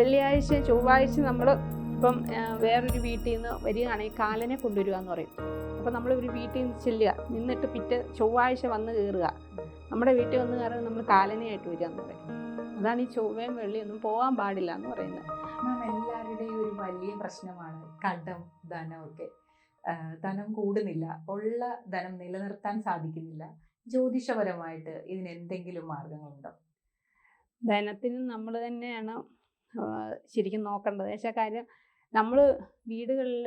വെള്ളിയാഴ്ച ചൊവ്വാഴ്ച നമ്മൾ ഇപ്പം വേറൊരു വീട്ടിൽ നിന്ന് വരികയാണെങ്കിൽ കാലനെ കൊണ്ടുവരിക എന്ന് പറയും. അപ്പം നമ്മൾ ഒരു വീട്ടിൽ നിന്ന് ചെല്ലുക. നിന്നിട്ട് പിറ്റേ ചൊവ്വാഴ്ച വന്ന് കയറുക. നമ്മുടെ വീട്ടിൽ വന്ന് കയറുക നമ്മൾ കാലനയായിട്ട് വരിക എന്ന് പറയും. അതാണ് ഈ ചൊവ്വയും വെള്ളിയൊന്നും പോകാൻ പാടില്ല എന്ന് പറയുന്നത്. എല്ലാവരുടെയും ഒരു വലിയ പ്രശ്നമാണ് കടം ധനമൊക്കെ ധനം കൂടുന്നില്ല. ഉള്ള ധനം നിലനിർത്താൻ സാധിക്കുന്നില്ല. ജ്യോതിഷപരമായിട്ട് ഇതിന് എന്തെങ്കിലും മാർഗങ്ങളുണ്ടോ? ധനത്തിന് നമ്മൾ തന്നെയാണ് ശരിക്കും നോക്കേണ്ടത്. വെച്ചാൽ കാര്യം നമ്മൾ വീടുകളിൽ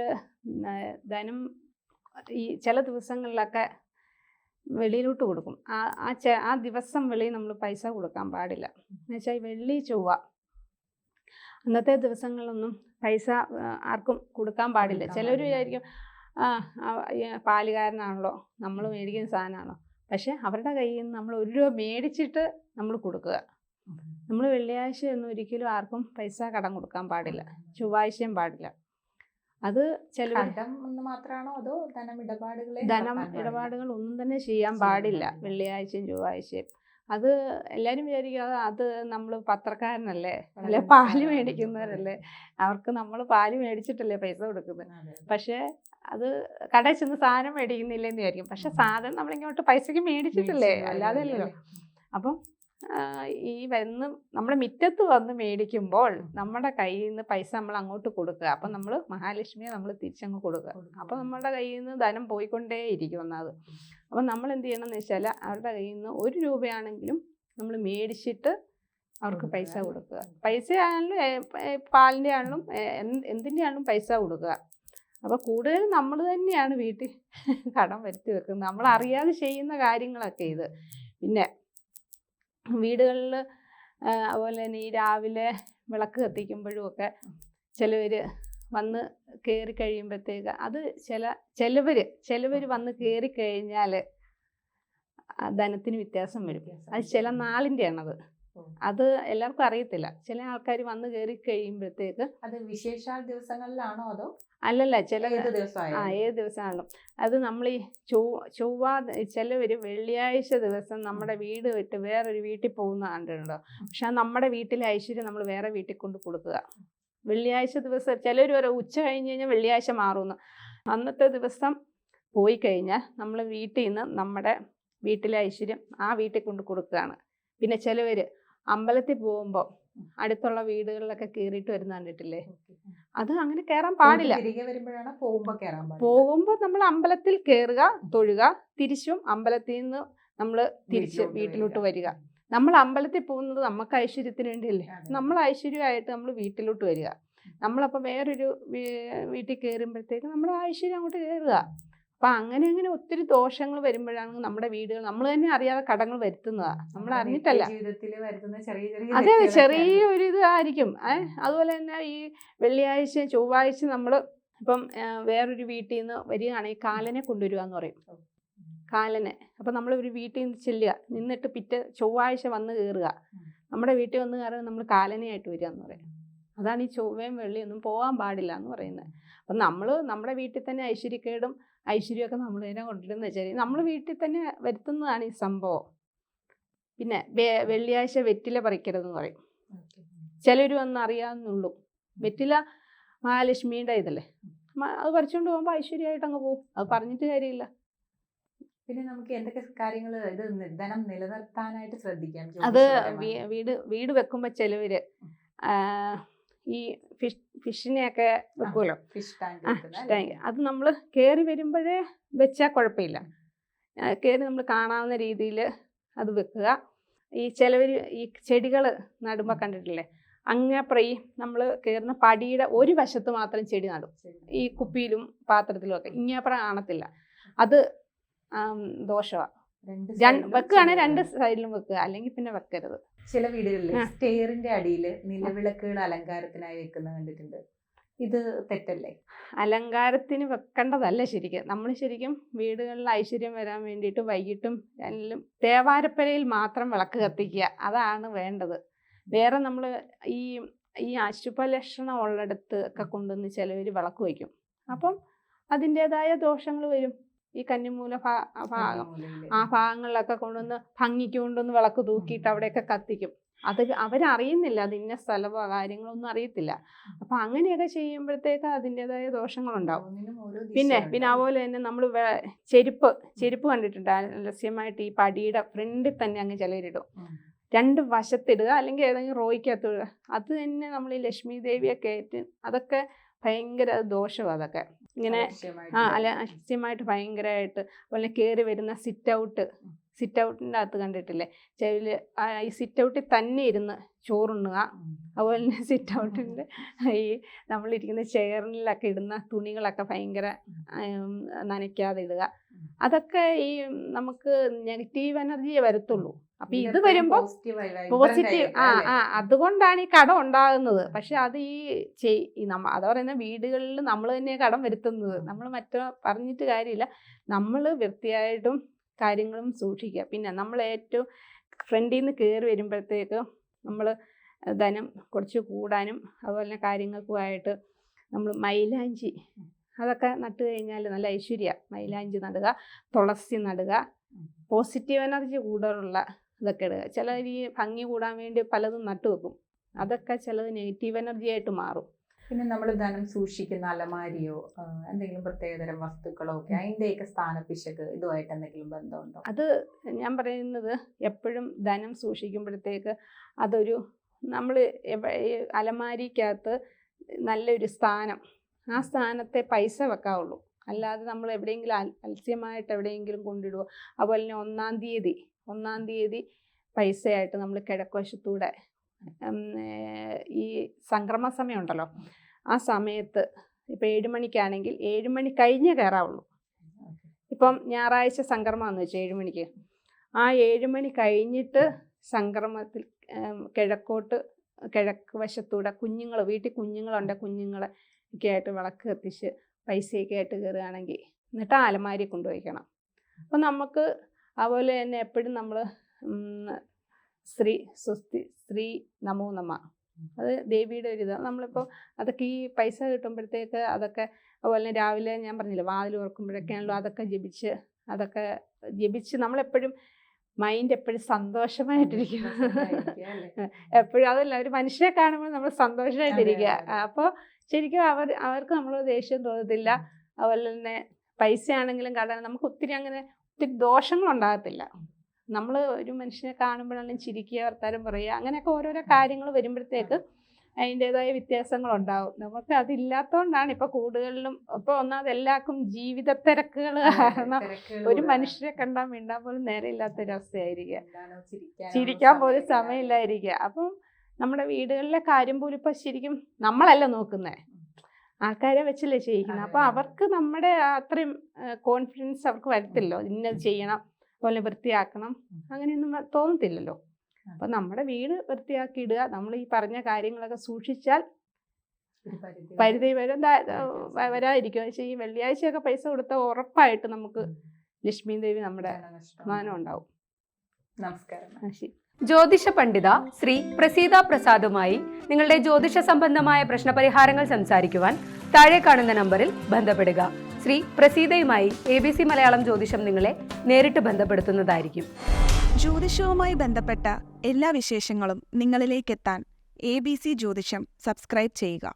ധനം ഈ ചില ദിവസങ്ങളിലൊക്കെ വെളിയിലോട്ട് കൊടുക്കും. ആ ആ ചെ ആ ദിവസം വെളിയിൽ നമ്മൾ പൈസ കൊടുക്കാൻ പാടില്ല. എന്നുവെച്ചാൽ വെള്ളി ചൊവ്വ അന്നത്തെ ദിവസങ്ങളിലൊന്നും പൈസ ആർക്കും കൊടുക്കാൻ പാടില്ല. ചിലർ. വിചാരിക്കും ആ പാലുകാരനാണല്ലോ നമ്മൾ മേടിക്കുന്ന സാധനമാണോ പക്ഷെ അവരുടെ കയ്യിൽ നിന്ന് നമ്മൾ ഒരു രൂപ മേടിച്ചിട്ട് നമ്മൾ കൊടുക്കുക. നമ്മൾ വെള്ളിയാഴ്ച ഒന്നും ഒരിക്കലും ആർക്കും പൈസ കടം കൊടുക്കാൻ പാടില്ല. ചൊവ്വാഴ്ചയും പാടില്ല. അത് ചില മാത്രമാണോ അതോ ധനം ഇടപാടുകളെ ധനം ഇടപാടുകൾ ഒന്നും തന്നെ ചെയ്യാൻ പാടില്ല. വെള്ളിയാഴ്ചയും ചൊവ്വാഴ്ചയും. അത് എല്ലാവരും വിചാരിക്കും അത് നമ്മൾ പത്രക്കാരനല്ലേ? അല്ലെ പാൽ മേടിക്കുന്നവരല്ലേ? അവർക്ക് നമ്മൾ പാൽ മേടിച്ചിട്ടല്ലേ പൈസ കൊടുക്കുന്നത്. പക്ഷേ അത് കടയിൽ ചെന്ന് സാധനം മേടിക്കുന്നില്ലെന്ന് വിചാരിക്കും. പക്ഷെ സാധനം നമ്മളിങ്ങോട്ട് പൈസക്ക് മേടിച്ചിട്ടില്ലേ? മേടിച്ചിട്ട് അല്ലാതെ അല്ലല്ലോ അപ്പം ഈ വന്ന് നമ്മുടെ മുറ്റത്ത് വന്ന് മേടിക്കുമ്പോൾ നമ്മുടെ കയ്യിൽ നിന്ന് പൈസ നമ്മൾ അങ്ങോട്ട് കൊടുക്കുക. അപ്പം നമ്മൾ മഹാലക്ഷ്മിയെ നമ്മൾ തിരിച്ചങ്ങ് കൊടുക്കുക. അപ്പം നമ്മുടെ കയ്യിൽ നിന്ന് ധനം പോയിക്കൊണ്ടേ ഇരിക്കും അത് അപ്പം നമ്മൾ എന്ത് ചെയ്യണം എന്ന് വെച്ചാൽ അവരുടെ കയ്യിൽ നിന്ന് ഒരു രൂപയാണെങ്കിലും നമ്മൾ മേടിച്ചിട്ട് അവർക്ക് പൈസ കൊടുക്കുക. പൈസ ആണെങ്കിലും പാലിന്റെ ആണെങ്കിലും എന്ത് എന്തിന്റെ ആണെങ്കിലും പൈസ കൊടുക്കുക. അപ്പോൾ കൂടുതലും നമ്മൾ തന്നെയാണ് വീട്ടിൽ കടം വരുത്തി വെക്കുന്നത്. നമ്മൾ അറിയാതെ ചെയ്യുന്ന കാര്യങ്ങളൊക്കെ ഇത്. പിന്നെ വീടുകളിൽ അതുപോലെ തന്നെ ഈ രാവിലെ വിളക്ക് കത്തിക്കുമ്പോഴും ഒക്കെ ചിലവർ വന്ന് കയറി കഴിയുമ്പോഴത്തേക്ക് അത് ചില ചിലവർ ചിലവർ വന്ന് കയറി കഴിഞ്ഞാൽ ധനത്തിന് വ്യത്യാസം വരും. അത് ചില നാളിന്റെ ആണത്. അത് എല്ലാവർക്കും അറിയത്തില്ല. ചില ആൾക്കാർ വന്ന് കയറി കഴിയുമ്പോഴത്തേക്ക് അത് വിശേഷാൽ ദിവസങ്ങളിലാണോ അതോ അല്ലല്ല ചില ആ ഏത് ദിവസമാണല്ലോ അത് നമ്മൾ ഈ ചൊവ്വ ചൊവ്വ ചിലവർ വെള്ളിയാഴ്ച ദിവസം നമ്മുടെ വീട് വിട്ട് വേറൊരു വീട്ടിൽ പോകുന്ന കണ്ടിട്ടുണ്ടോ? പക്ഷെ നമ്മുടെ വീട്ടിലെ ഐശ്വര്യം നമ്മൾ വേറെ വീട്ടിൽ കൊണ്ട് കൊടുക്കുക. വെള്ളിയാഴ്ച ദിവസം ചിലർ ഒരു ഉച്ച കഴിഞ്ഞ് കഴിഞ്ഞാൽ വെള്ളിയാഴ്ച മാറുന്നു. അന്നത്തെ ദിവസം പോയി കഴിഞ്ഞാൽ നമ്മൾ വീട്ടിൽ നിന്ന് നമ്മുടെ വീട്ടിലെ ഐശ്വര്യം ആ വീട്ടിൽ കൊണ്ട് കൊടുക്കുകയാണ്. പിന്നെ ചിലവർ അമ്പലത്തിൽ പോകുമ്പോൾ അടുത്തുള്ള വീടുകളിലൊക്കെ കയറിയിട്ട് വരുന്ന കണ്ടിട്ടില്ലേ. അത് അങ്ങനെ കയറാൻ പാടില്ല. പോകുമ്പോ പോകുമ്പോൾ നമ്മൾ അമ്പലത്തിൽ കയറുക തൊഴുക തിരിച്ചും അമ്പലത്തിൽ നിന്ന് നമ്മൾ തിരിച്ച് വീട്ടിലോട്ട് വരിക. നമ്മൾ അമ്പലത്തിൽ പോകുന്നത് നമുക്ക് ഐശ്വര്യത്തിന് വേണ്ടിയല്ലേ. നമ്മൾ ഐശ്വര്യമായിട്ട് നമ്മൾ വീട്ടിലോട്ട് വരിക. നമ്മളപ്പോൾ വേറൊരു വീട്ടിൽ കയറുമ്പോഴത്തേക്ക് നമ്മൾ ഐശ്വര്യം അങ്ങോട്ട് കയറുക അപ്പം അങ്ങനെ അങ്ങനെ ഒത്തിരി ദോഷങ്ങൾ വരുമ്പോഴാണ് നമ്മുടെ വീടുകൾ നമ്മൾ തന്നെ അറിയാതെ കടങ്ങൾ വരുത്തുന്നതാണ് നമ്മൾ അറിഞ്ഞിട്ടല്ല. ചെറിയ ചെറിയ അതെ അതെ തെറ്റുകളൊക്കെയാണ്. ചെറിയൊരു ഇതായിരിക്കും ഏ അതുപോലെ തന്നെ ഈ വെള്ളിയാഴ്ച ചൊവ്വാഴ്ച നമ്മൾ ഇപ്പം വേറൊരു വീട്ടിൽ നിന്ന് വരികയാണെങ്കിൽ കാലനെ കൊണ്ടുവരിക എന്ന് പറയും കാലനെ. അപ്പം നമ്മൾ ഒരു വീട്ടിൽ നിന്ന് ചെല്ലുക. നിന്നിട്ട് പിറ്റേ ചൊവ്വാഴ്ച വന്ന് കയറുക. നമ്മുടെ വീട്ടിൽ വന്ന് കയറുക നമ്മൾ കാലനയായിട്ട് വരിക എന്ന് പറയും. അതാണ് ഈ ചൊവ്വയും വെള്ളിയൊന്നും പോകാൻ പാടില്ല എന്ന് പറയുന്നത്. അപ്പം നമ്മൾ നമ്മുടെ വീട്ടിൽ തന്നെ ഐശ്വര്യക്കേടും ഐശ്വര്യമൊക്കെ നമ്മൾ തന്നെ കൊണ്ടുവരുന്ന വെച്ചാൽ നമ്മൾ വീട്ടിൽ തന്നെ വരുത്തുന്നതാണ് ഈ സംഭവം. പിന്നെ വെള്ളിയാഴ്ച വെറ്റില പറിക്കരുതെന്ന് പറയും. ചിലർ വന്ന് വെറ്റില മഹാലക്ഷ്മിയുടെ ഇതല്ലേ? അത് പറിച്ചുകൊണ്ട് പോകുമ്പോൾ ഐശ്വര്യമായിട്ട് അങ്ങ് പോകും. അത് പറഞ്ഞിട്ട് കാര്യമില്ല. പിന്നെ നമുക്ക് എന്തൊക്കെ കാര്യങ്ങൾ ഇത് നിർദ്ധനം ധനം നിലനിർത്താനായിട്ട് ശ്രദ്ധിക്കാം? അത്? വീട് വീട് വെക്കുമ്പോൾ ചിലവർ ഈ ഫിഷ് ഫിഷിനെയൊക്കെ വെക്കുമല്ലോ ഫിഷ് ടാങ്ക് അത് നമ്മൾ കയറി വരുമ്പോഴേ വെച്ചാൽ കുഴപ്പമില്ല. കയറി നമ്മൾ കാണാവുന്ന രീതിയിൽ അത് വെക്കുക. ഈ ചിലവർ ഈ ചെടികൾ നടുമ്പോൾ കണ്ടിട്ടില്ലേ? അങ്ങപ്പുറം ഈ നമ്മൾ കയറുന്ന പടിയുടെ ഒരു വശത്ത് മാത്രം ചെടി നടും. ഈ കുപ്പിയിലും പാത്രത്തിലും ഒക്കെ. ഇങ്ങപ്പുറം കാണത്തില്ല. അത് ദോഷമാണ് വെക്കുകയാണെങ്കിൽ രണ്ട് സൈഡിലും വെക്കുക. അല്ലെങ്കിൽ പിന്നെ വെക്കരുത്. ചില വീടുകളിൽ. സ്റ്റെയറിന്റെ അടിയിൽ നിലവിളക്കുകൾ അലങ്കാരത്തിനായി വെക്കുന്ന കണ്ടിട്ടുണ്ട്. ഇത് തെറ്റല്ലേ? അലങ്കാരത്തിന് വെക്കേണ്ടതല്ല ശരിക്കും. നമ്മൾ ശരിക്കും വീടുകളിൽ ഐശ്വര്യം വരാൻ വേണ്ടിയിട്ട് വൈകിട്ടും എല്ലാം തേവാരപ്പരയിൽ മാത്രം വിളക്ക് കത്തിക്കുക. അതാണ് വേണ്ടത്. വേറെ നമ്മൾ ഈ ഈ അശുഭലക്ഷണം ഉള്ളിടത്ത് ഒക്കെ കൊണ്ടുവന്ന് ചിലവർ വിളക്ക് വയ്ക്കും. അപ്പം അതിന്റെതായ ദോഷങ്ങൾ വരും. ഈ കന്നിമൂല ഭാ- ഭാഗം. ആ ഭാഗങ്ങളിലൊക്കെ കൊണ്ടുവന്ന് ഭംഗിക്ക് കൊണ്ടുവന്ന് വിളക്ക് തൂക്കിയിട്ട് അവിടെയൊക്കെ കത്തിക്കും. അത് അവരറിയുന്നില്ല അത് ഇന്ന സ്ഥലമോ കാര്യങ്ങളൊന്നും അറിയത്തില്ല. അപ്പൊ അങ്ങനെയൊക്കെ ചെയ്യുമ്പോഴത്തേക്ക് അതിന്റെതായ ദോഷങ്ങളുണ്ടാവും. പിന്നെ. പിന്നെ അതുപോലെ തന്നെ നമ്മൾ ചെരുപ്പ് ചെരുപ്പ് കണ്ടിട്ടുണ്ട്. ആലസ്യമായിട്ട് ഈ പടിയുടെ ഫ്രണ്ടിൽ തന്നെ അങ്ങ് ചിലരിടും. രണ്ട് വശത്തിടുക അല്ലെങ്കിൽ ഏതെങ്കിലും റോയ്ക്കകത്ത് അത് തന്നെ നമ്മൾ ഈ ലക്ഷ്മി ദേവിയൊക്കെ കയറ്റി അതൊക്കെ ഭയങ്കര ദോഷം അതൊക്കെ. ഇങ്ങനെ ആ അല്ല അലസ്യമായിട്ട് ഭയങ്കരമായിട്ട് അതുപോലെ കയറി വരുന്ന സിറ്റ് ഔട്ട് സിറ്റ് ഔട്ടിന്റെ അകത്ത് കണ്ടിട്ടില്ലേ? ചെവിൽ ആ ഈ സിറ്റ് ഔട്ടിൽ തന്നെ ഇരുന്ന് ചോറുണ്ണുക. അതുപോലെ തന്നെ സിറ്റ് ഔട്ടിന്റെ ഈ നമ്മളിരിക്കുന്ന ചെയറിലൊക്കെ ഇടുന്ന തുണികളൊക്കെ ഭയങ്കര നനയ്ക്കാതെ ഇടുക. അതൊക്കെ ഈ നമുക്ക് നെഗറ്റീവ് എനർജിയെ വരത്തുള്ളൂ. അപ്പം ഇത് vibrant പോസിറ്റീവ് ആ? ആ അതുകൊണ്ടാണ് ഈ കടം ഉണ്ടാകുന്നത്. പക്ഷെ അത് ഈ നമ്മ അതാ പറയുന്ന വീടുകളിൽ നമ്മൾ തന്നെ കടം വരുത്തുന്നത്. നമ്മൾ മറ്റോ പറഞ്ഞിട്ട് കാര്യമില്ല. നമ്മൾ വൃത്തിയായിട്ടും കാര്യങ്ങളും സൂക്ഷിക്കുക. പിന്നെ നമ്മൾ ഏറ്റവും ഫ്രണ്ടിൽ നിന്ന് കയറി വരുമ്പോഴത്തേക്ക് നമ്മൾ ധനം കുറച്ച് കൂടാനും അതുപോലെ തന്നെ കാര്യങ്ങൾക്കുമായിട്ട് നമ്മൾ മൈലാഞ്ചി അതൊക്കെ നട്ട് കഴിഞ്ഞാൽ നല്ല ഐശ്വര്യ. മൈലാഞ്ചി നടുക തുളസി നടുക. പോസിറ്റീവ് എനർജി കൂടുതലുള്ള ഇതൊക്കെ ഇടുക. ചിലർ ഈ ഭംഗി കൂടാൻ വേണ്ടി പലതും നട്ടു വെക്കും. അതൊക്കെ ചിലത് നെഗറ്റീവ് എനർജി ആയിട്ട് മാറും. പിന്നെ നമ്മൾ ധനം സൂക്ഷിക്കുന്ന അലമാരിയോ എന്തെങ്കിലും പ്രത്യേകതരം വസ്തുക്കളോ ഒക്കെ അതിന്റെയൊക്കെ സ്ഥാനപ്പിശക് ഇതുമായിട്ട് എന്തെങ്കിലും ബന്ധമുണ്ടോ? അത് ഞാൻ പറയുന്നത് എപ്പോഴും ധനം സൂക്ഷിക്കുമ്പോഴത്തേക്ക് അതൊരു നമ്മൾ അലമാരിക്കകത്ത് നല്ലൊരു സ്ഥാനം. ആ സ്ഥാനത്തെ പൈസ വെക്കാവുള്ളൂ. അല്ലാതെ നമ്മൾ എവിടെയെങ്കിലും അൽസ്യമായിട്ട് എവിടെയെങ്കിലും കൊണ്ടിടുവോ. അതുപോലെ തന്നെ ഒന്നാം തീയതി ഒന്നാം തീയതി പൈസയായിട്ട് നമ്മൾ കിഴക്കുവശത്തൂടെ ഈ സംക്രമ സമയം ഉണ്ടല്ലോ ആ സമയത്ത് ഇപ്പം ഏഴ് മണിക്കാണെങ്കിൽ ഏഴ് മണി കഴിഞ്ഞേ കയറാവുള്ളൂ. ഇപ്പം ഞായറാഴ്ച സംക്രമമാണെന്ന് വെച്ചാൽ ഏഴ് മണിക്ക്. ആ ഏഴ് മണി കഴിഞ്ഞിട്ട് സംക്രമത്തിൽ കിഴക്കോട്ട് കിഴക്ക് വശത്തൂടെ കുഞ്ഞുങ്ങൾ വീട്ടിൽ കുഞ്ഞുങ്ങളുണ്ട് കുഞ്ഞുങ്ങളെ ഒക്കെ ആയിട്ട് വിളക്ക് കത്തിച്ച് പൈസയൊക്കെ ആയിട്ട് കയറുകയാണെങ്കിൽ എന്നിട്ട് ആ അലമാരി കൊണ്ടുപോയിക്കണം. അപ്പം നമുക്ക് അതുപോലെ തന്നെ എപ്പോഴും നമ്മൾ സ്ത്രീ സ്വസ്തി സ്ത്രീ നമോ നമ. അത് ദേവിയുടെ ഒരു ഇതാണ് നമ്മളിപ്പോൾ അതൊക്കെ ഈ പൈസ കിട്ടുമ്പോഴത്തേക്ക് അതൊക്കെ അതുപോലെ തന്നെ രാവിലെ ഞാൻ പറഞ്ഞില്ല വാതിൽ ഓർക്കുമ്പോഴൊക്കെയാണല്ലോ അതൊക്കെ ജപിച്ച് അതൊക്കെ ജപിച്ച് നമ്മളെപ്പോഴും മൈൻഡ് എപ്പോഴും സന്തോഷമായിട്ടിരിക്കും. എപ്പോഴും അതല്ല ഒരു മനുഷ്യനെ കാണുമ്പോൾ നമ്മൾ സന്തോഷമായിട്ടിരിക്കുക. അപ്പോൾ ശരിക്കും അവർ അവർക്ക് നമ്മൾ ദേഷ്യം തോന്നത്തില്ല. അതുപോലെ തന്നെ പൈസ ആണെങ്കിലും കടം നമുക്ക് ഒത്തിരി അങ്ങനെ ഒത്തിരി ദോഷങ്ങളുണ്ടാകത്തില്ല നമ്മൾ ഒരു മനുഷ്യനെ കാണുമ്പോഴാണ് ചിരിക്കുക വർത്താനം പറയുക അങ്ങനെയൊക്കെ ഓരോരോ കാര്യങ്ങൾ വരുമ്പോഴത്തേക്ക് അതിന്റെതായ വ്യത്യാസങ്ങളുണ്ടാവും നമുക്ക് അതില്ലാത്തതുകൊണ്ടാണ് ഇപ്പോൾ കൂടുതലും ഇപ്പോൾ ഒന്നാമത് എല്ലാവർക്കും ജീവിത തിരക്കുകൾ കാരണം ഒരു. മനുഷ്യരെ കണ്ടാൽ മിണ്ടാൻ പോലും നേരമില്ലാത്തൊരവസ്ഥയായിരിക്കുക. എന്താണോ ചിരിക്കാൻ പോലും സമയമില്ല. സമയമില്ലായിരിക്കുക. അപ്പം നമ്മുടെ വീടുകളിലെ കാര്യം പോലും ഇപ്പൊ ശരിക്കും നമ്മളല്ല നോക്കുന്നത് ആൾക്കാരെ വെച്ചല്ലേ ചെയ്യിക്കുന്നത് അപ്പൊ അവർക്ക് നമ്മുടെ അത്രയും കോൺഫിഡൻസ് അവർക്ക് വരത്തില്ലോ ഇന്നത് ചെയ്യണം അതുപോലെ വൃത്തിയാക്കണം. അങ്ങനെയൊന്നും തോന്നത്തില്ലല്ലോ. അപ്പൊ നമ്മുടെ വീട് വൃത്തിയാക്കി ഇടുക നമ്മൾ ഈ പറഞ്ഞ കാര്യങ്ങളൊക്കെ സൂക്ഷിച്ചാൽ പരിധി വരും വരാതിരിക്കും. പക്ഷേ ഈ വെള്ളിയാഴ്ചയൊക്കെ പൈസ കൊടുത്താൽ ഉറപ്പായിട്ട് നമുക്ക് ലക്ഷ്മി ദേവി നമ്മുടെ. മാനം ഉണ്ടാവും. നമസ്കാരം ജ്യോതിഷ പണ്ഡിത ശ്രീ പ്രസീത പ്രസാദുമായി നിങ്ങളുടെ ജ്യോതിഷ സംബന്ധമായ പ്രശ്നപരിഹാരങ്ങൾ സംസാരിക്കുവാൻ താഴെ കാണുന്ന നമ്പറിൽ ബന്ധപ്പെടുക. Shri പ്രസീതയുമായി A B C Malayalam Jyothisham നിങ്ങളെ നേരിട്ട് ബന്ധപ്പെടുത്തുന്നതായിരിക്കും. ജ്യോതിഷവുമായി ബന്ധപ്പെട്ട എല്ലാ വിശേഷങ്ങളും നിങ്ങളിലേക്കെത്താൻ A B C Jyothisham subscribe ചെയ്യുക.